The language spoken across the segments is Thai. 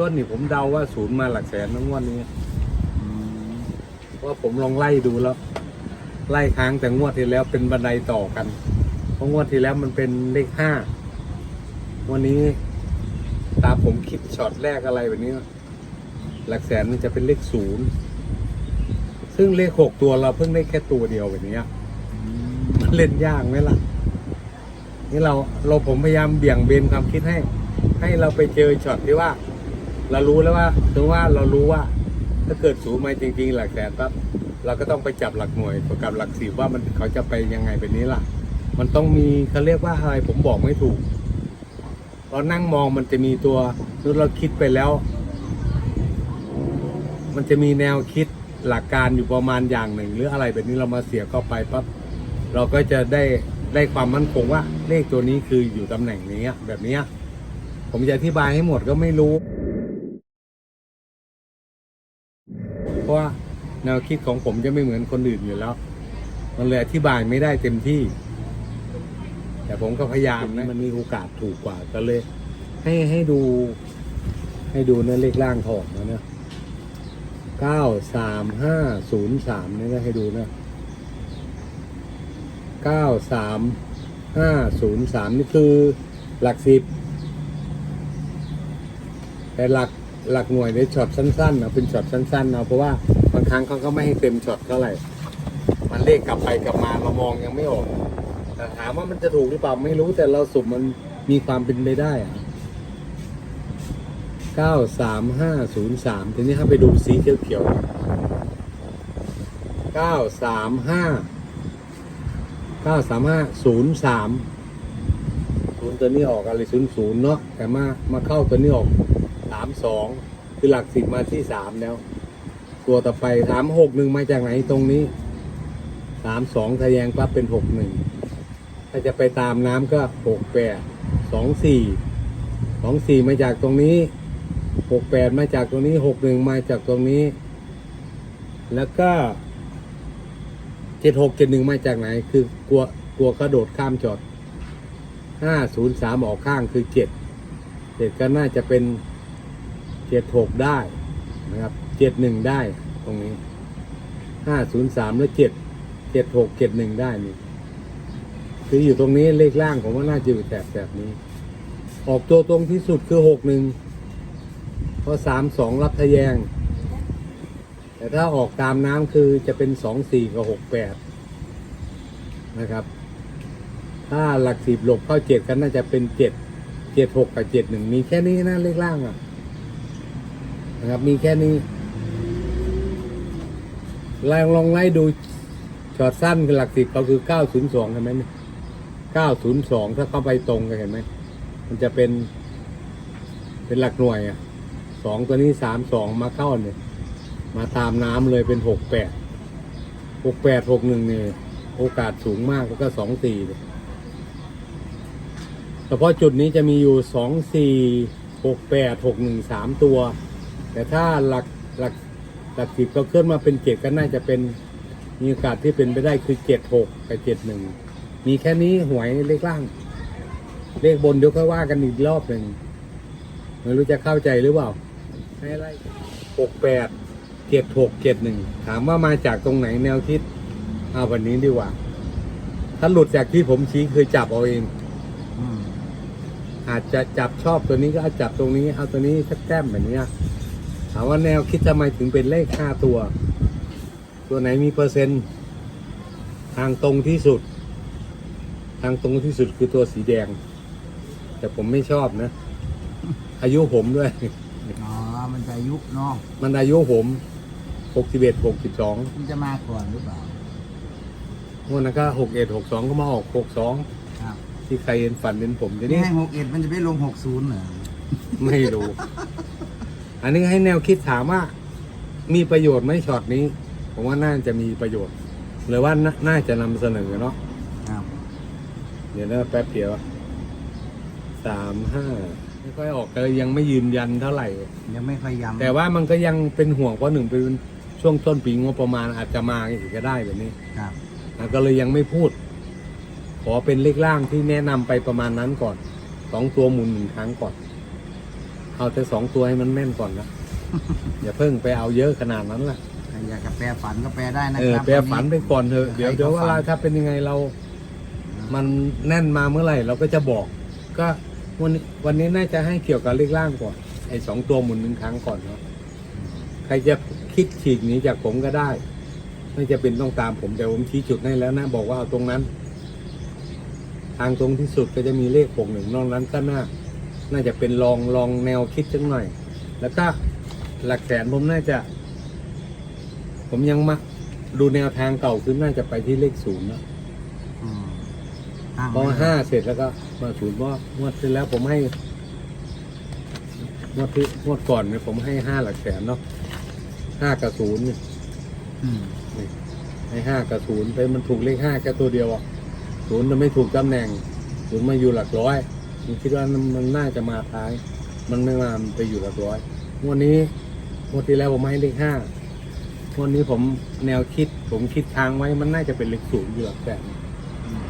ต้นนี่ผมเดาว่าศูนย์มาหลักแสนทั้งวันนี้เพราะว่าผมลองไล่ดูแล้ว ไล่ค้างแต่งวดที่แล้วเป็นบันไดต่อกันเพราะงวดที่แล้วมันเป็นเลขห้าวันนี้ตาผมคิดช็อตแรกอะไรแบบนี้ หลักแสนมันจะเป็นเลขศูนย์ซึ่งเลขหกตัวเราเพิ่งได้แค่ตัวเดียวแบบนี้มันเล่นยากไหมล่ะนี่เราเราผมพยายามเบี่ยงเบนความคิดให้ ให้เราไปเจอช็อตที่ว่า เรารู้แล้วว่าถึงว่าเรารู้ว่า ถ้าเกิดสูงมาจริง ๆ หลักแสนปั๊บเราก็ต้องไปจับหลักหน่วยกับหลักสิบว่ามันเขาจะไปยังไงแบบนี้ล่ะ มันต้องมีเขาเรียกว่าอะไรผมบอกไม่ถูกเรานั่งมองมันจะมีตัวนู้เราคิดไปแล้ว มันจะมีแนวคิดหลักการอยู่ประมาณอย่างหนึ่ง หรืออะไรแบบนี้เรามาเสียเข้าไปปั๊บเราก็จะได้ได้ความมั่นคงว่าเลขตัวนี้คืออยู่ตำแหน่งนี้แบบนี้ผมจะอธิบายให้หมดก็ไม่รู้ ราะว่าแนวคิดของผมจะไม่เหมือนคนอื่นอยู่แล้ว มันเลยอธิบายไม่ได้เต็มที่ แต่ผมก็พยายามนะมันมีโอกาสถูกกว่าก็เลย ให้ให้ดู ให้ดูเนื้อเลขล่างถอดนะเนี่ยเก้าสามห้าศูนย์สามนี่ก็ให้ดูนะเก้าสามห้าศูนย์สามนี่คือหลักสิบแต่หลัก หลักหน่วยในช็อตสั้นๆนะเป็นช็อตสั้นๆเนาะเพราะว่าบางครั้งเขาก็ไม่ให้เต็มช็อตเท่าไหร่ มันเลขกลับไปกลับมาเรามองยังไม่ออกแต่ถามว่ามันจะถูกหรือเปล่าไม่รู้แต่เราสุ่มมันมีความเป็นไปได้อะเก้าสามห้าศูนย์สามทีนี้ถ้าไปดูสีเขียวๆเก้าสามห้าเก้าสามห้าศูนย์สามศูนย์ตัวนี้ออกอะไรศูนย์ศูนย์เนาะแต่มามาเข้าตัวนี้ออกามสองคือหลักสิบมาที่สามแล้ว ตัวต่อไปสามหกหนึ่งมาจากไหนตรงนี้สามสองทะแยงปั๊บเป็นหกหนึ่งถ้าจะไปตามน้ำก็หกแปดสองสี่สองสี่มาจากตรงนี้หกแปดมาจากตรงนี้หกหนึ่งมาจากตรงนี้ แล้วก็เจ็ดหกเจ็ดหนึ่งมาจากไหน คือกลัวกลัวกระโดดข้ามจอดห้าศูนย์สามออกข้างคือเจ็ดเจ็ดก็น่าจะเป็น เจ็ดหกได้นะครับเจ็ดหนึ่งได้ตรงนี้ห้าศูนย์สามแล้วเจ็ดเจ็ดหกเจ็ดหนึ่งได้นี่คืออยู่ตรงนี้เลขล่างผมว่าน่าจะอยู่แถบแบบนี้ ออกตัวตรงที่สุดคือหกหนึ่งเพราะสามสองรับทะแยง แต่ถ้าออกตามน้ำคือจะเป็นสองสี่กับหกแปดนะครับ ถ้าหลักสิบหลบเข้าเจ็ดกันน่าจะเป็นเจ็ดเจ็ดหกกับเจ็ดหนึ่งมีแค่นี้นะเลขล่างอะ นะครับ มีแค่นี้ลองลองไล่ดูช็อตสั้นคือหลักสิบก็คือเก้าศูนย์สองเห็นไหมเนี่ยเก้าศูนย์สองถ้าเข้าไปตรงกันเห็นไหม มันจะเป็น เป็นหลักหน่วยอะสองตัวนี้สามสองมาเข้าเนี่ย มาตามน้ำเลยเป็นหกแปดหกแปดหกหนึ่งเนี่ยโอกาสสูงมากแล้วก็สองสี่เนี่ยเฉพาะจุดนี้จะมีอยู่สองสี่หกแปดหกหนึ่งสามตัว แต่ถ้าหลักหลักหลักสิบก็เคลื่อนมาเป็นเจ็ดก็น่าจะเป็นมีโอกาสที่เป็นไปได้คือเจ็ดหกกับเจ็ดหนึ่งมีแค่นี้หวยเลขล่าง เลขบนเดี๋ยวค่อยว่ากันอีกรอบหนึ่งไม่รู้จะเข้าใจหรือเปล่าให้ไล่หกแปดเจ็ดหกเจ็ดหนึ่งถามว่ามาจากตรงไหนแนวคิดเอาวันนี้ดีกว่า ถ้าหลุดจากที่ผมชี้คือจับเอาเองอืมอาจจะจับชอบตัวนี้ก็เอาจับตรงนี้เอาตัวนี้สักแก้มแบบเนี้ย ถามว่าแนวคิดทำไมถึงเป็นเลขห้าตัว ตัวไหนมีเปอร์เซ็นต์ทางตรงที่สุด ทางตรงที่สุดคือตัวสีแดง แต่ผมไม่ชอบนะ อายุผมด้วย อ๋อ มันจะอายุเนาะ มันอายุผมหกสิบเอ็ดหกสิบสองมันจะมาก่อนหรือเปล่า วันนั้นก็หกเอ็ดหกสองก็มาออกหกสองครับที่ใครเห็นฝันเห็นผมทีนี่นี้ให้หกเอ็ดมันจะไปลงหกศูนย์เหรอ ไม่รู้ อันนี้ให้แนวคิดถามว่า มีประโยชน์ไหมช็อตนี้ ผมว่าน่าจะมีประโยชน์ หรือว่าน่าน่าจะนำเสนอเนาะครับเดี๋ยวนะแป๊บเดียวสามห้าไม่ค่อยออกเลยยังไม่ยืนยันเท่าไหร่ ยังไม่ค่อยย้ำแต่ว่ามันก็ยังเป็นห่วงเพราะหนึ่งเป็นช่วงต้นปีงบประมาณอาจจะมาอีกก็ได้แบบนี้ครับแล้วก็เลยยังไม่พูด ขอเป็นเลขล่างที่แนะนำไปประมาณนั้นก่อนสองตัวหมุนหนึ่งครั้งก่อนค เอาแต่สองตัวให้มันแม่นก่อนนะ อย่าเพิ่งไปเอาเยอะขนาดนั้นล่ะใครอยากจะแปลฝันก็แปลได้นะเออครับแปรฝันไปก่อนเถอะให้เดี๋ยวเดี๋ยวเขาเวฝัลานถ้าเป็นยังไงเรา มันแน่นมาเมื่อไหร่เราก็จะบอก ก็วันนี้วันนี้น่าจะให้เกี่ยวกับเลขล่างก่อนไอ้สองตัวหมุนหนึ่งครั้งก่อนเนาะใครจะคิดฉีกหนีจากผมก็ได้ ไม่จะเป็นต้องตามผมแต่ผมชี้จุดให้แล้วนะ บอกว่าเอาตรงนั้น ทางตรงที่สุดก็จะมีเลขหกหนึ่งนอกนั้นก็น่า น่าจะเป็นลองลองแนวคิดจังหน่อย แล้วก็หลักแสนผมน่าจะ ผมยังมาดูแนวทางเก่าคือน่าจะไปที่เลขศูนย์นะอืมตั้งพอห้าเสร็จแล้วก็มาศูนย์เพราะงวดที่แล้วผมให้งวดที่งวดก่อนเนี่ยผมให้ห้าหลักแสนเนาะห้ากับศูนย์เนี่ยอืมให้ห้ากับศูนย์ไปมันถูกเลขห้าแค่ตัวเดียวอะศูนย์มันไม่ถูกตำแหน่งศูนย์มาอยู่หลักร้อย ผมคิดว่ามันมันน่าจะมาท้าย มันไม่มามันไปอยู่หลักร้อยงวดนี้งวดที่แล้วผมให้เลขห้างวดนี้ผมแนวคิด ผมคิดทางไว้มันน่าจะเป็นเลขศูนย์อยู่หลักแสนอืม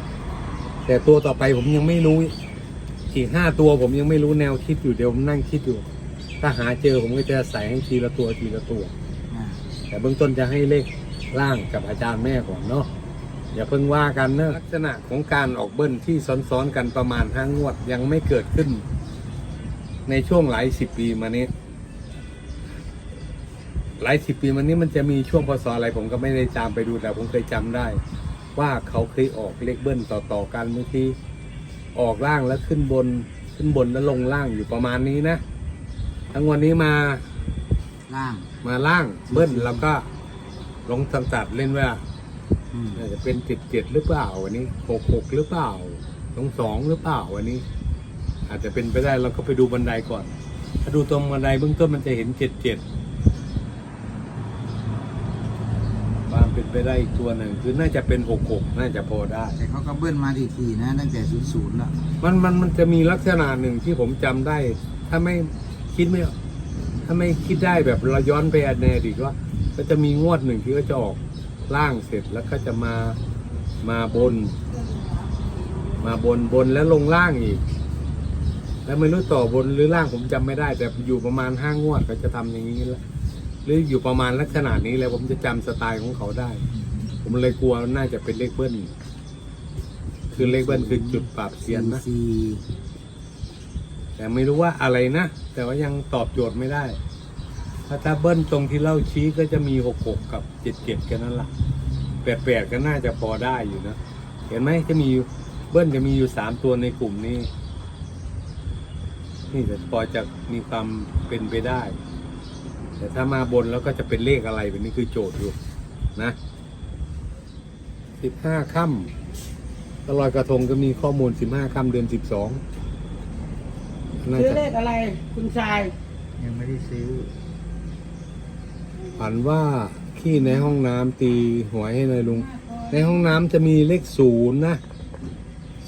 แต่ตัวต่อไปผมยังไม่รู้อีกห้าตัวผมยังไม่รู้แนวคิดอยู่เดี๋ยวผมนั่งคิดอยู่ ถ้าหาเจอผมก็จะใส่ให้ทีละตัวทีละตัวอ่าแต่เบื้องต้นจะให้เลขล่างกับอาจารย์แม่ก่อนเนาะ อย่าเพิ่งว่ากันเนอะลักษณะของการออกเบิ้ลที่ซ้อนๆกันประมาณห้างวดยังไม่เกิดขึ้น ในช่วงหลายสิบปีมานี้ หลายสิบปีมานี้มันจะมีช่วงพศอะไรผมก็ไม่ได้ตามไปดูแต่ผมเคยจำได้ ว่าเขาเคยออกเลขเบิ้ลต่อๆกันบางทีออกล่างแล้วขึ้นบนขึ้นบนแล้วลงล่างอยู่ประมาณนี้นะทั้งวันนี้มาล่างมาล่างเบิ้ลแล้วก็ลงทำตัดเล่นว่าอืม น่าจะเป็นเจ็ดเจ็ดหรือเปล่าวันนี้หกหกหรือเปล่าสองสองหรือเปล่าวันนี้ อาจจะเป็นไปได้เราก็ไปดูบันไดก่อน ถ้าดูตรงบันไดเบื้องต้นมันจะเห็นเจ็ดเจ็ดความเป็นไปได้อีกตัวหนึ่งคือน่าจะเป็นหกหกน่าจะพอได้ แต่เขาก็เบิ้ลมาทีๆนะ ตั้งแต่ศูนย์ศูนย์แล้วมันมันมันจะมีลักษณะหนึ่งที่ผมจำได้ ถ้าไม่คิดไม่ถ้าไม่คิดได้แบบเราย้อนไปในอดีตว่าก็จะมีงวดหนึ่งที่ก็จะออก ล่างเสร็จแล้วก็จะมามาบน มาบนบนแล้วลงล่างอีก แล้วไม่รู้ต่อบนหรือล่างผมจำไม่ได้ แต่อยู่ประมาณห้างวดก็จะทำอย่างนี้แล้วหรืออยู่ประมาณลักษณะนี้เลยผมจะจำสไตล์ของเขาได้ ผมเลยกลัวน่าจะเป็นเลขเบิ้ลคือเลขเบิ้ลคือจุดปรับเสียนนะสี่แต่ไม่รู้ว่าอะไรนะแต่ว่ายังตอบโจทย์ไม่ได้ ถ้าถ้าเบิ้ลตรงที่เล่าชี้ก็จะมีหกหกกับเจ็ดเจ็ดแค่นั้นละแปดแปดก็น่าจะพอได้อยู่นะ เห็นไหมจะมีอยู่เบิ้ลจะมีอยู่สามตัวในกลุ่มนี้ นี่จะพอจะมีความเป็นไปได้ แต่ถ้ามาบนแล้วก็จะเป็นเลขอะไรแบบนี้คือโจทย์อยู่นะสิบห้าค่ำตลอยกระทงก็มีข้อมูลสิบห้าค่ำเดือนสิบสองน่าซื้อจะเลขอะไร คุณชาย ยังไม่ได้ซื้อ ฝันว่าขี้ในห้องน้ำตีหวยให้หน่อยลุง ในห้องน้ำจะมีเลขศูนย์นะ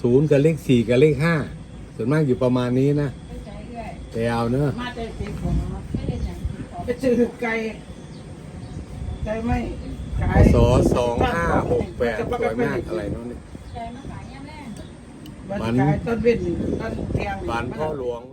ศูนย์กับเลขสี่กับเลขห้าส่วนมากอยู่ประมาณนี้นะแต่เอาเนอะมาแต่สีผมไปซื้อไก่ไก่ไม่ขายศสองห้าหกแปดสวยมากอะไรเนาะเนี่ยมาขายต้นเบ็ดต้นเตียงฝันพ่อหลวงรอ